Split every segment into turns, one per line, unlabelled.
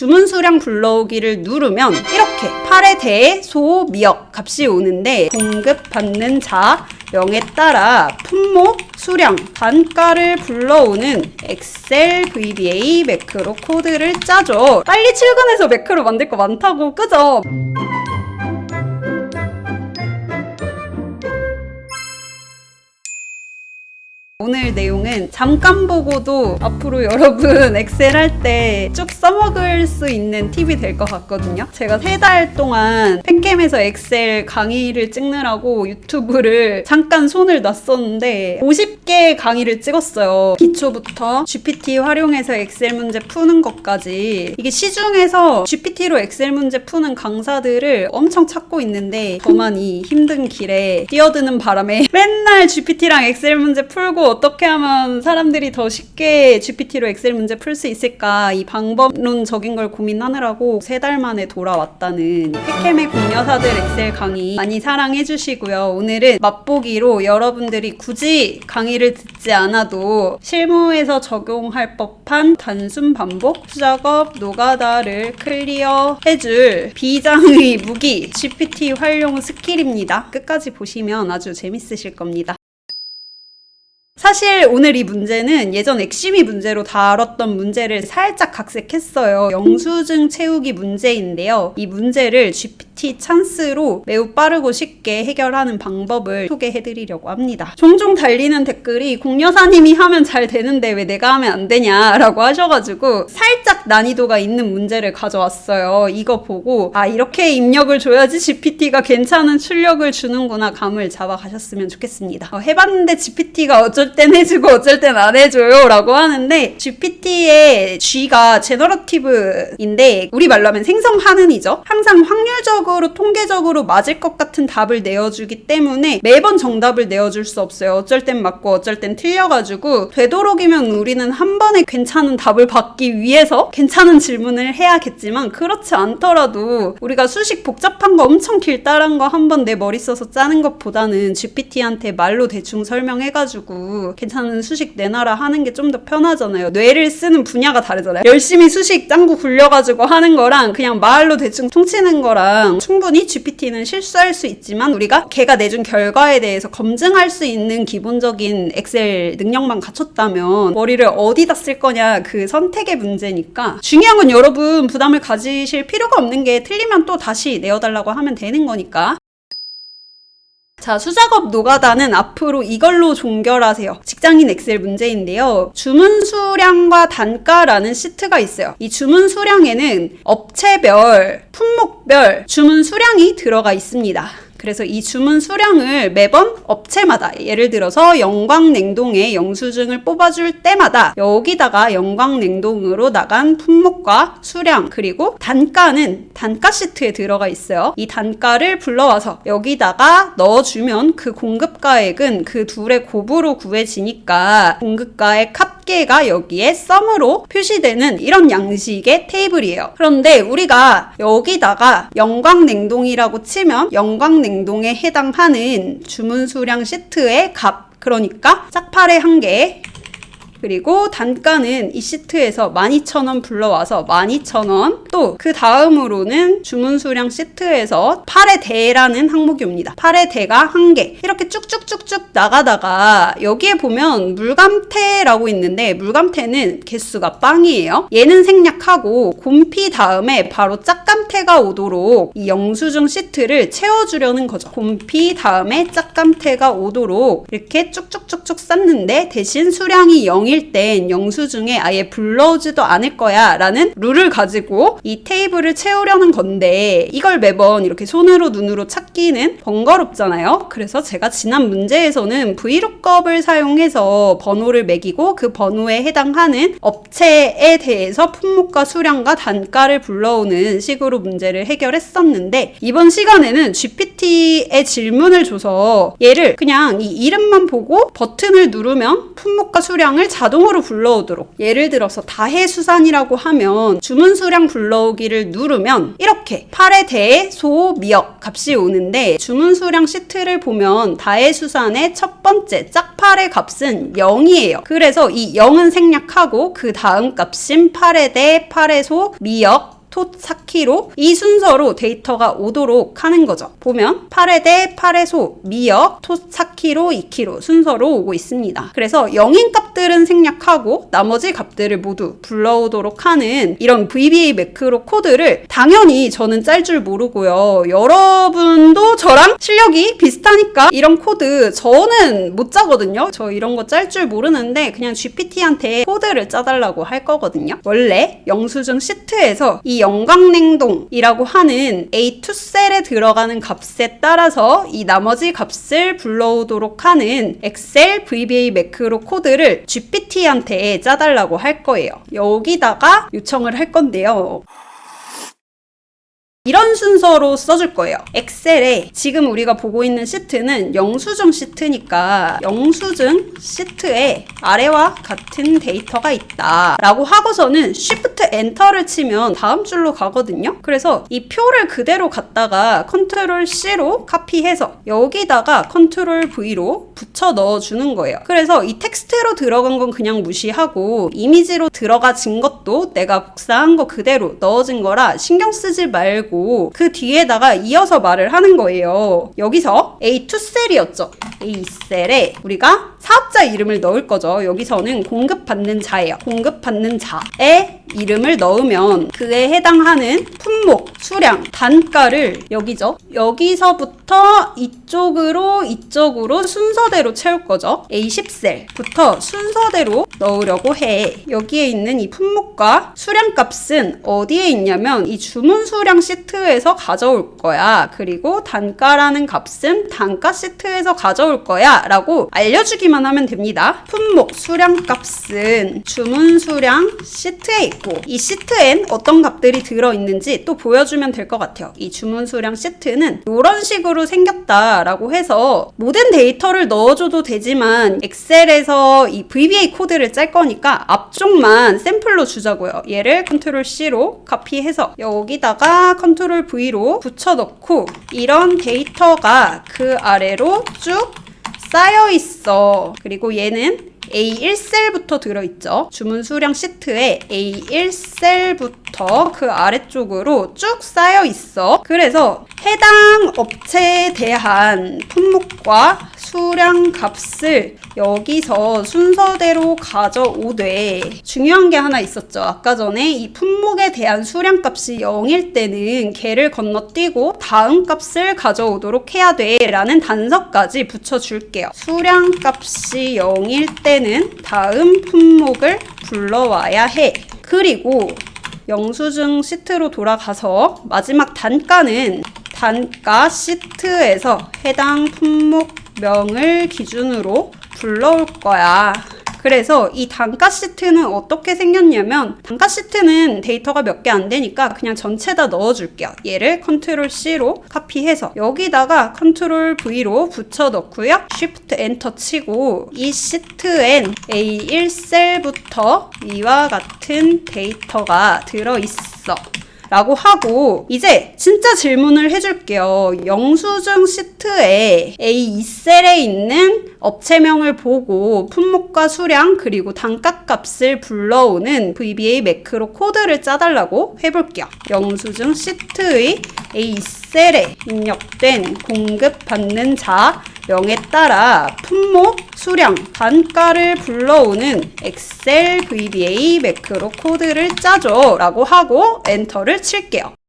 주문 수량 불러오기를 누르면 이렇게 8에 대해 소, 미역 값이 오는데 공급받는 자 명에 따라 품목, 수량, 단가를 불러오는 엑셀 VBA 매크로 코드를 짜죠. 빨리 출근해서 매크로 만들 거 많다고, 그죠? 오늘 내용은 잠깐 보고도 앞으로 여러분 엑셀 할 때 쭉 써먹을 수 있는 팁이 될 것 같거든요. 제가 세 달 동안 팬캠에서 엑셀 강의를 찍느라고 유튜브를 잠깐 손을 놨었는데 50 개 강의를 찍었어요. 기초부터 GPT 활용해서 엑셀 문제 푸는 것까지 이게 시중에서 GPT로 엑셀 문제 푸는 강사들을 엄청 찾고 있는데 저만 이 힘든 길에 뛰어드는 바람에 맨날 GPT랑 엑셀 문제 풀고 어떻게 하면 사람들이 더 쉽게 GPT로 엑셀 문제 풀 수 있을까 이 방법론적인 걸 고민하느라고 세 달 만에 돌아왔다는 팩캠의 공여사들 엑셀 강의 많이 사랑해 주시고요. 오늘은 맛보기로 여러분들이 굳이 강의를 듣지 않아도 실무에서 적용할 법한 단순 반복 수작업 노가다를 클리어 해줄 비장의 무기 GPT 활용 스킬입니다. 끝까지 보시면 아주 재밌으실 겁니다. 사실 오늘 이 문제는 예전 엑시미 문제로 다뤘던 문제를 살짝 각색했어요. 영수증 채우기 문제인데요. 이 문제를 GPT 찬스로 매우 빠르고 쉽게 해결하는 방법을 소개해드리려고 합니다. 종종 달리는 댓글이 공여사님이 하면 잘 되는데 왜 내가 하면 안 되냐라고 하셔가지고 살짝 난이도가 있는 문제를 가져왔어요. 이거 보고 아 이렇게 입력을 줘야지 GPT가 괜찮은 출력을 주는구나 감을 잡아가셨으면 좋겠습니다. 어, 해봤는데 GPT가 어쩔 땐 해주고 어쩔 땐 안 해줘요 라고 하는데 GPT의 G가 제너러티브인데 우리 말로 하면 생성하는이죠. 항상 확률적으로 통계적으로 맞을 것 같은 답을 내어주기 때문에 매번 정답을 내어줄 수 없어요. 어쩔 땐 맞고 어쩔 땐 틀려가지고 되도록이면 우리는 한 번에 괜찮은 답을 받기 위해서 괜찮은 질문을 해야겠지만 그렇지 않더라도 우리가 수식 복잡한 거 엄청 길다란 거 한 번 내 머리 써서 짜는 것보다는 GPT한테 말로 대충 설명해가지고 괜찮은 수식 내놔라 하는 게 좀 더 편하잖아요. 뇌를 쓰는 분야가 다르잖아요. 열심히 수식 짱구 굴려가지고 하는 거랑 그냥 말로 대충 퉁치는 거랑 충분히 GPT는 실수할 수 있지만 우리가 걔가 내준 결과에 대해서 검증할 수 있는 기본적인 엑셀 능력만 갖췄다면 머리를 어디다 쓸 거냐 그 선택의 문제니까. 중요한 건 여러분 부담을 가지실 필요가 없는 게 틀리면 또 다시 내어달라고 하면 되는 거니까 자, 수작업 노가다는 앞으로 이걸로 종결하세요. 직장인 엑셀 문제인데요. 주문 수량과 단가라는 시트가 있어요. 이 주문 수량에는 업체별, 품목별 주문 수량이 들어가 있습니다. 그래서 이 주문 수량을 매번 업체마다 예를 들어서 영광냉동의 영수증을 뽑아줄 때마다 여기다가 영광냉동으로 나간 품목과 수량 그리고 단가는 단가 시트에 들어가 있어요. 이 단가를 불러와서 여기다가 넣어주면 그 공급가액은 그 둘의 곱으로 구해지니까 공급가액 합계가 여기에 썸으로 표시되는 이런 양식의 테이블이에요. 그런데 우리가 여기다가 영광냉동이라고 치면 영광냉 냉동에 해당하는 주문 수량 시트의 값 그러니까 짝팔의 한 개 그리고 단가는 이 시트에서 12,000원 불러와서 12,000원 또 그 다음으로는 주문 수량 시트에서 8의 대라는 항목이 옵니다. 8의 대가 한 개 이렇게 쭉쭉쭉쭉 나가다가 여기에 보면 물감태라고 있는데 물감태는 개수가 빵이에요. 얘는 생략하고 곰피 다음에 바로 짝감태가 오도록 이 영수증 시트를 채워주려는 거죠. 곰피 다음에 짝감태가 오도록 이렇게 쭉쭉쭉쭉 쌌는데 대신 수량이 0일 땐 영수증에 아예 불러오지도 않을 거야 라는 룰을 가지고 이 테이블을 채우려는 건데 이걸 매번 이렇게 손으로 눈으로 찾기는 번거롭잖아요. 그래서 제가 지난 문제에서는 VLOOKUP을 사용해서 번호를 매기고 그 번호에 해당하는 업체에 대해서 품목과 수량과 단가를 불러오는 식으로 문제를 해결했었는데 이번 시간에는 GPT의 질문을 줘서 얘를 그냥 이 이름만 보고 버튼을 누르면 품목과 수량을 잘 자동으로 불러오도록 예를 들어서 다해 수산이라고 하면 주문 수량 불러오기를 누르면 이렇게 8에 대해 소 미역 값이 오는데 주문 수량 시트를 보면 다해 수산의 첫 번째 짝팔의 값은 0이에요. 그래서 이 0은 생략하고 그 다음 값인 8에 대해 8의 소 미역 톳 4kg 이 순서로 데이터가 오도록 하는 거죠. 보면 8회 대 8의 소, 미역, 톳 4kg, 2kg 순서로 오고 있습니다. 그래서 영인 값들은 생략하고 나머지 값들을 모두 불러오도록 하는 이런 VBA 매크로 코드를 당연히 저는 짤 줄 모르고요. 여러분도 저랑 실력이 비슷하니까 이런 코드 저는 못 짜거든요. 저 이런 거 짤 줄 모르는데 그냥 GPT한테 코드를 짜달라고 할 거거든요. 원래 영수증 시트에서 이 영광냉동이라고 하는 A2셀에 들어가는 값에 따라서 이 나머지 값을 불러오도록 하는 엑셀 VBA 매크로 코드를 GPT한테 짜달라고 할 거예요. 여기다가 요청을 할 건데요. 이런 순서로 써줄 거예요. 엑셀에 지금 우리가 보고 있는 시트는 영수증 시트니까 영수증 시트에 아래와 같은 데이터가 있다 라고 하고서는 Shift 엔터를 치면 다음 줄로 가거든요. 그래서 이 표를 그대로 갖다가 컨트롤 C로 카피해서 여기다가 컨트롤 V로 붙여 넣어주는 거예요. 그래서 이 텍스트로 들어간 건 그냥 무시하고 이미지로 들어가진 것도 내가 복사한 거 그대로 넣어진 거라 신경 쓰지 말고 그 뒤에다가 이어서 말을 하는 거예요. 여기서 A2셀이었죠. A셀에 우리가 사업자 이름을 넣을 거죠. 여기서는 공급받는 자예요. 공급받는 자의 이름을 넣으면 그에 해당하는 품목, 수량, 단가를 여기죠. 여기서부터 이쪽으로 이쪽으로 순서대로 채울 거죠. A10셀부터 순서대로 넣으려고 해. 여기에 있는 이 품목과 수량 값은 어디에 있냐면 이 주문 수량 시트에서 가져올 거야. 그리고 단가라는 값은 단가 시트에서 가져올 거야. 라고 알려주기 만 하면 됩니다. 품목, 수량 값은 주문 수량 시트에 있고 이 시트엔 어떤 값들이 들어있는지 또 보여주면 될 것 같아요. 이 주문 수량 시트는 이런 식으로 생겼다라고 해서 모든 데이터를 넣어줘도 되지만 엑셀에서 이 VBA 코드를 짤 거니까 앞쪽만 샘플로 주자고요. 얘를 컨트롤 C로 카피해서 여기다가 컨트롤 V로 붙여넣고 이런 데이터가 그 아래로 쭉 쌓여 있어. 그리고 얘는 A1셀부터 들어있죠. 주문 수량 시트에 A1셀부터 그 아래쪽으로 쭉 쌓여 있어. 그래서 해당 업체에 대한 품목과 수량 값을 여기서 순서대로 가져오되 중요한 게 하나 있었죠. 아까 전에 이 품목에 대한 수량 값이 0일 때는 걔를 건너뛰고 다음 값을 가져오도록 해야 돼 라는 단서까지 붙여줄게요. 수량 값이 0일 때는 다음 품목을 불러와야 해. 그리고 영수증 시트로 돌아가서 마지막 단가는 단가 시트에서 해당 품목 명을 기준으로 불러올 거야. 그래서 이 단가 시트는 어떻게 생겼냐면 단가 시트는 데이터가 몇 개 안 되니까 그냥 전체 다 넣어줄게요. 얘를 컨트롤 C로 카피해서 여기다가 컨트롤 V로 붙여 넣고요. Shift 엔터 치고 이 시트엔 A1셀부터 이와 같은 데이터가 들어있어. 라고 하고 이제 진짜 질문을 해줄게요. 영수증 시트에 A2셀에 있는 업체명을 보고 품목과 수량 그리고 단가값을 불러오는 VBA 매크로 코드를 짜달라고 해볼게요. 영수증 시트의 A2셀에 입력된 공급받는 자 명에 따라 품목, 수량, 단가를 불러오는 엑셀 VBA 매크로 코드를 짜줘 라고 하고 엔터를 칠게요.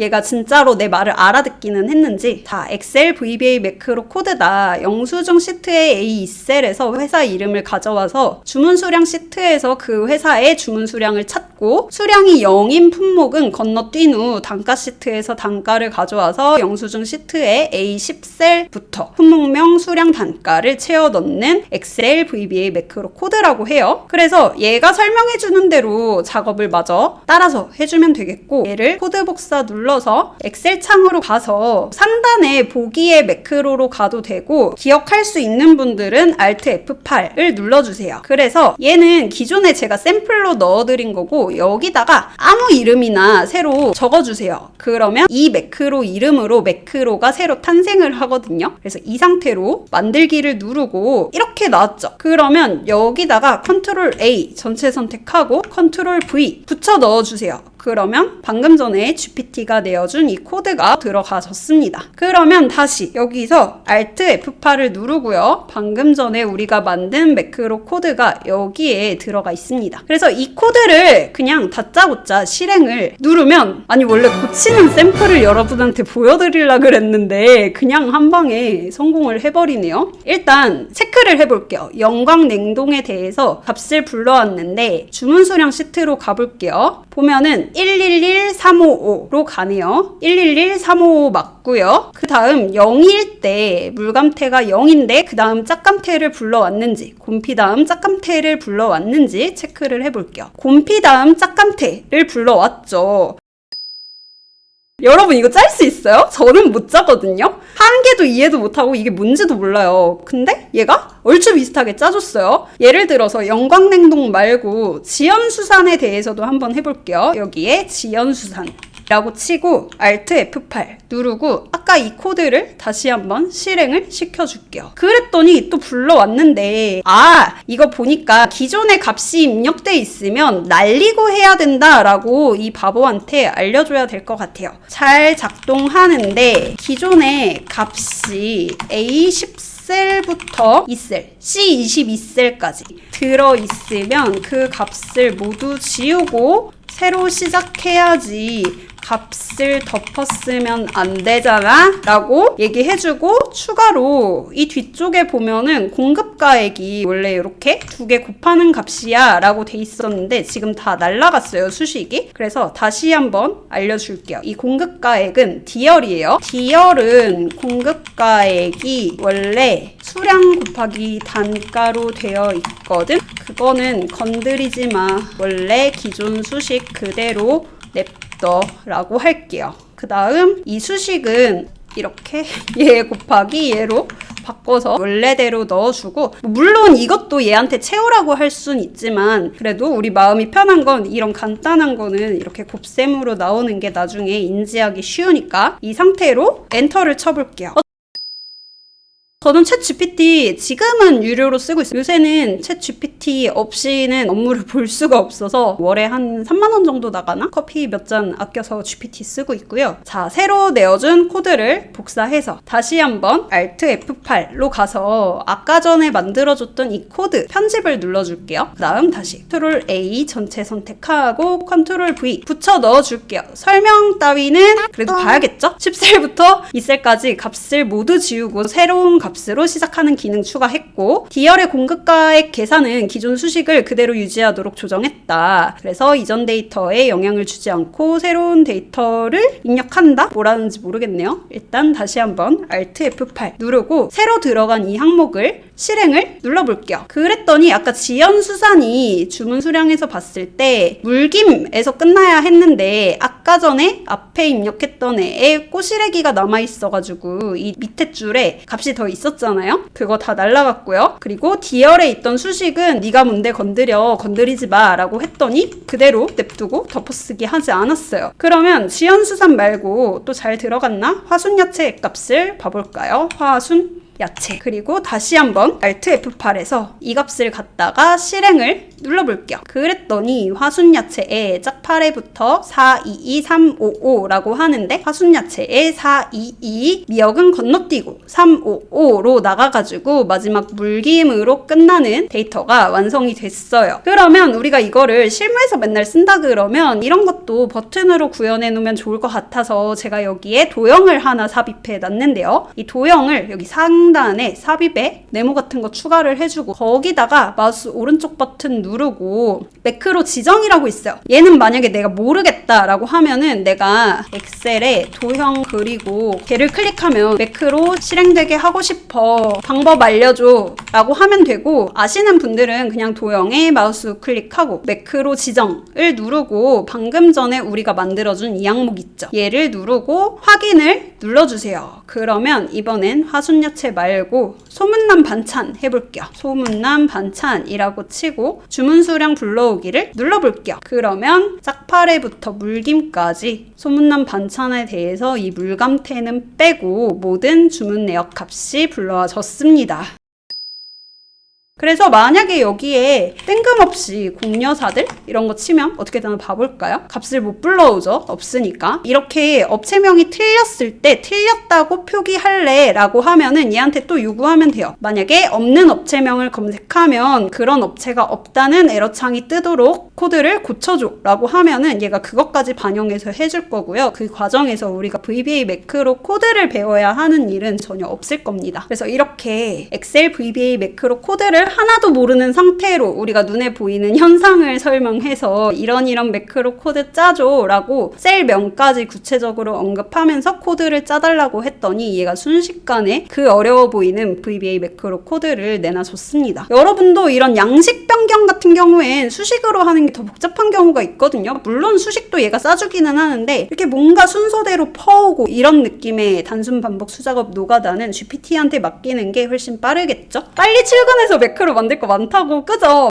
얘가 진짜로 내 말을 알아듣기는 했는지 다 엑셀 VBA 매크로 코드다. 영수증 시트의 A2셀에서 회사 이름을 가져와서 주문 수량 시트에서 그 회사의 주문 수량을 찾고 수량이 0인 품목은 건너뛴 후 단가 시트에서 단가를 가져와서 영수증 시트의 A10셀부터 품목명 수량 단가를 채워 넣는 엑셀 VBA 매크로 코드라고 해요. 그래서 얘가 설명해 주는 대로 작업을 마저 따라서 해주면 되겠고 얘를 코드 복사 눌러 눌러서 엑셀 창으로 가서 상단에 보기의 매크로로 가도 되고 기억할 수 있는 분들은 Alt F8을 눌러주세요. 그래서 얘는 기존에 제가 샘플로 넣어드린 거고 여기다가 아무 이름이나 새로 적어주세요. 그러면 이 매크로 이름으로 매크로가 새로 탄생을 하거든요. 그래서 이 상태로 만들기를 누르고 이렇게 나왔죠. 그러면 여기다가 컨트롤 A 전체 선택하고 컨트롤 V 붙여 넣어주세요. 그러면 방금 전에 GPT가 내어준 이 코드가 들어가졌습니다. 그러면 다시 여기서 Alt F8을 누르고요. 방금 전에 우리가 만든 매크로 코드가 여기에 들어가 있습니다. 그래서 이 코드를 그냥 다짜고짜 실행을 누르면 아니 원래 고치는 샘플을 여러분한테 보여드리려 그랬는데 그냥 한 방에 성공을 해버리네요. 일단 체크를 해볼게요. 영광 냉동에 대해서 값을 불러왔는데 주문 수량 시트로 가볼게요. 보면은 111355로 가네요. 111355 맞고요. 그 다음 0일 때 물감태가 0인데 그 다음 짝감태를 불러왔는지 곰피 다음 짝감태를 불러왔는지 체크를 해볼게요. 곰피 다음 짝감태를 불러왔죠. 여러분 이거 짤 수 있어요? 저는 못 짜거든요. 한 개도 이해도 못하고 이게 뭔지도 몰라요. 근데 얘가 얼추 비슷하게 짜줬어요. 예를 들어서 영광냉동 말고 지연수산에 대해서도 한번 해볼게요. 여기에 지연수산. 라고 치고 Alt F8 누르고 아까 이 코드를 다시 한번 실행을 시켜줄게요. 그랬더니 또 불러왔는데 아 이거 보니까 기존의 값이 입력돼 있으면 날리고 해야 된다라고 이 바보한테 알려줘야 될 것 같아요. 잘 작동하는데 기존의 값이 A10 셀부터 2셀, C22셀까지 들어있으면 그 값을 모두 지우고 새로 시작해야지 값을 덮었으면 안 되잖아 라고 얘기해주고 추가로 이 뒤쪽에 보면은 공급가액이 원래 이렇게 두 개 곱하는 값이야 라고 돼 있었는데 지금 다 날라갔어요 수식이. 그래서 다시 한번 알려줄게요. 이 공급가액은 D열이에요. D열은 공급가액이 원래 수량 곱하기 단가로 되어 있거든. 그거는 건드리지 마. 원래 기존 수식 그대로 냅 둬라고 할게요. 그 다음 이 수식은 이렇게 얘 곱하기 얘로 바꿔서 원래대로 넣어주고 물론 이것도 얘한테 채우라고 할 순 있지만 그래도 우리 마음이 편한 건 이런 간단한 거는 이렇게 곱셈으로 나오는 게 나중에 인지하기 쉬우니까 이 상태로 엔터를 쳐볼게요. 저는 챗 GPT 지금은 유료로 쓰고 있어요. 요새는 챗 GPT 없이는 업무를 볼 수가 없어서 월에 한 3만 원 정도 나가나? 커피 몇 잔 아껴서 GPT 쓰고 있고요. 자, 새로 내어준 코드를 복사해서 다시 한번 Alt F8로 가서 아까 전에 만들어줬던 이 코드 편집을 눌러줄게요. 그 다음 다시 Ctrl A 전체 선택하고 Ctrl V 붙여 넣어줄게요. 설명 따위는 그래도 봐야겠죠? 10셀부터 2셀까지 값을 모두 지우고 새로운 값 값으로 시작하는 기능 추가했고 D열의 공급가액 계산은 기존 수식을 그대로 유지하도록 조정했다. 그래서 이전 데이터에 영향을 주지 않고 새로운 데이터를 입력한다? 뭐라는지 모르겠네요. 일단 다시 한번 Alt F8 누르고 새로 들어간 이 항목을 실행을 눌러볼게요. 그랬더니 아까 지연 수산이 주문 수량에서 봤을 때 물김에서 끝나야 했는데 아까 전에 앞에 입력했던 애에 꼬시래기가 남아있어가지고 이 밑에 줄에 값이 더 있 었잖아요. 그거 다 날라갔고요. 그리고 D열에 있던 수식은 네가 뭔데 건드려 건드리지 마라고 했더니 그대로 냅두고 덮어쓰기 하지 않았어요. 그러면 지연수산 말고 또 잘 들어갔나? 화순야채 값을 봐볼까요? 화순 야채 그리고 다시 한번 Alt F8에서 이 값을 갖다가 실행을 눌러볼게요. 그랬더니 화순야채에 짝파레부터 422355라고 하는데 화순야채에 422 미역은 건너뛰고 355로 나가가지고 마지막 물김으로 끝나는 데이터가 완성이 됐어요. 그러면 우리가 이거를 실무에서 맨날 쓴다 그러면 이런 것도 버튼으로 구현해 놓으면 좋을 것 같아서 제가 여기에 도형을 하나 삽입해 놨는데요. 이 도형을 여기 상 상단에 삽입에 네모 같은 거 추가를 해주고 거기다가 마우스 오른쪽 버튼 누르고 매크로 지정이라고 있어요. 얘는 만약에 내가 모르겠다라고 하면은 내가 엑셀에 도형 그리고 걔를 클릭하면 매크로 실행되게 하고 싶어. 방법 알려줘 라고 하면 되고 아시는 분들은 그냥 도형에 마우스 클릭하고 매크로 지정을 누르고 방금 전에 우리가 만들어준 이 항목 있죠? 얘를 누르고 확인을 눌러주세요. 그러면 이번엔 화순야채 말고 소문난 반찬 해볼게요 소문난 반찬이라고 치고 주문 수량 불러오기를 눌러볼게요 그러면 짝파래부터 물김까지 소문난 반찬에 대해서 이 물감태는 빼고 모든 주문 내역 값이 불러와졌습니다. 그래서 만약에 여기에 뜬금없이 공여사들 이런 거 치면 어떻게 되나 봐볼까요? 값을 못 불러오죠. 없으니까. 이렇게 업체명이 틀렸을 때 틀렸다고 표기할래 라고 하면은 얘한테 또 요구하면 돼요. 만약에 없는 업체명을 검색하면 그런 업체가 없다는 에러창이 뜨도록 코드를 고쳐줘 라고 하면은 얘가 그것까지 반영해서 해줄 거고요. 그 과정에서 우리가 VBA 매크로 코드를 배워야 하는 일은 전혀 없을 겁니다. 그래서 이렇게 엑셀 VBA 매크로 코드를 하나도 모르는 상태로 우리가 눈에 보이는 현상을 설명해서 이런 이런 매크로 코드 짜줘 라고 셀명까지 구체적으로 언급하면서 코드를 짜달라고 했더니 얘가 순식간에 그 어려워 보이는 VBA 매크로 코드를 내놔줬습니다. 여러분도 이런 양식 변경 같은 경우엔 수식으로 하는 게 더 복잡한 경우가 있거든요. 물론 수식도 얘가 싸주기는 하는데 이렇게 뭔가 순서대로 퍼오고 이런 느낌의 단순 반복 수작업 노가다는 GPT한테 맡기는 게 훨씬 빠르겠죠? 빨리 출근해서 매크로 만들 거 많다고 그죠?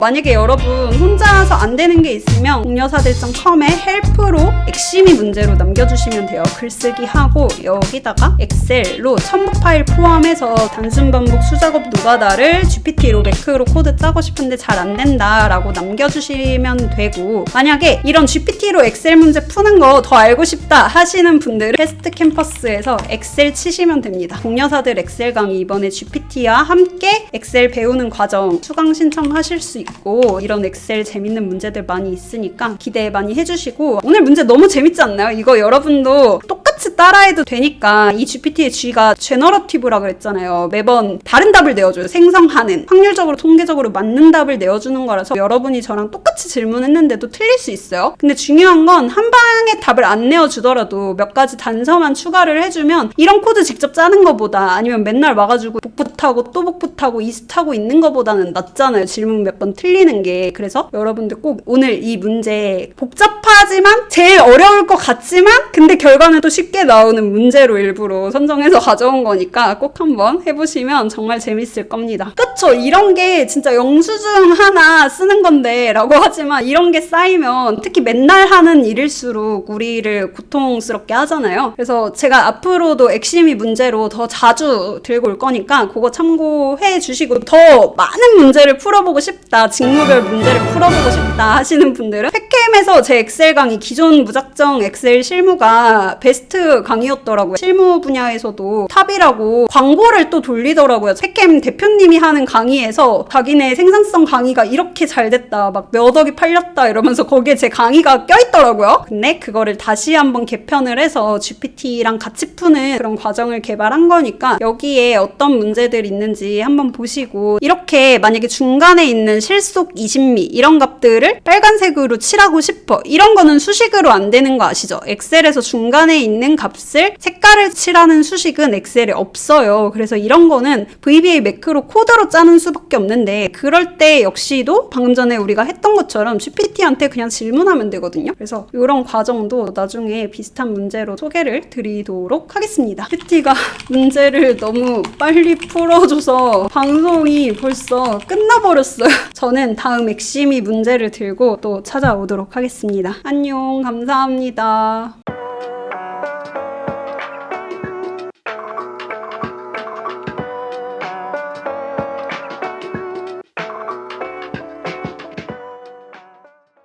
만약에 여러분 혼자서 안 되는 게 있으면 공여사들.com에 헬프로 엑심이 문제로 남겨주시면 돼요. 글쓰기 하고 여기다가 엑셀로 첨부 파일 포함해서 단순 반복 수작업 노가다를 GPT로 매크로 코드 짜고 싶은데 잘 안 된다라고 남겨주시면 되고 만약에 이런 GPT로 엑셀 문제 푸는 거 더 알고 싶다 하시는 분들은 테스트 캠퍼스에서 엑셀 치시면 됩니다. 공여사들 엑셀 강의 이번에 GPT와 함께 엑셀 배우는 과정 수강 신청하실 수 있고 이런 엑셀 재밌는 문제들 많이 있으니까 기대 많이 해주시고 오늘 문제 너무 재밌지 않나요? 이거 여러분도 똑같이 따라해도 되니까 이 GPT의 G가 제너러티브라 그랬잖아요. 매번 다른 답을 내어줘요. 생성하는 확률적으로 통계적으로 맞는 답을 내어주는 거라서 여러분이 저랑 똑같이 질문했는데도 틀릴 수 있어요. 근데 중요한 건 한 방에 답을 안 내어주더라도 몇 가지 단서만 추가를 해주면 이런 코드 직접 짜는 것보다 아니면 맨날 와가지고 복붙하고 또 복붙하고 이스트하고 있는 것보다는 낫잖아요. 질문 몇 번 틀리는 게. 그래서 여러분들 꼭 오늘 이 문제 복잡하지만 제일 어려울 것 같지만 근데 결과는 또 쉽게 나오는 문제로 일부러 선정해서 가져온 거니까 꼭 한번 해보시면 정말 재밌을 겁니다. 그쵸? 이런 게 진짜 영수증 하나 쓰는 건데 라고 하지만 이런 게 쌓이면 특히 맨날 하는 일일수록 우리를 고통스럽게 하잖아요. 그래서 제가 앞으로도 엑시미 문제로 더 자주 들고 올 거니까 그거 참고해 주시고 더 많은 문제를 풀어보고 싶다. 직무별 문제를 풀어보고 싶다 하시는 분들은 팩캠에서 제 엑셀 강의 기존 무작정 엑셀 실무가 베스트 강의였더라고요. 실무 분야에서도 탑이라고 광고를 또 돌리더라고요. 팩캠 대표님이 하는 강의에서 자기네 생산성 강의가 이렇게 잘 됐다. 막 몇 억이 팔렸다 이러면서 거기에 제 강의가 껴있더라고요. 근데 그거를 다시 한번 개편을 해서 GPT랑 같이 푸는 그런 과정을 개발한 거니까 여기에 어떤 문제들이 있는지 한번 보시고 이렇게 만약에 중간에 있는 실속 20미 이런 값들을 빨간색으로 칠하고 싶어 이런 거는 수식으로 안 되는 거 아시죠? 엑셀에서 중간에 있는 값을 색깔을 칠하는 수식은 엑셀에 없어요. 그래서 이런 거는 VBA 매크로 코드로 짜는 수밖에 없는데 그럴 때 역시도 방금 전에 우리가 했던 것처럼 GPT한테 그냥 질문하면 되거든요. 그래서 이런 과정도 나중에 비슷한 문제로 소개를 드리도록 하겠습니다. PT가 문제를 너무 빨리 풀어줘서 방송이 벌써 끝나버렸어요. 저는 다음 엑시미 문제를 들고 또 찾아오도록 하겠습니다. 안녕, 감사합니다.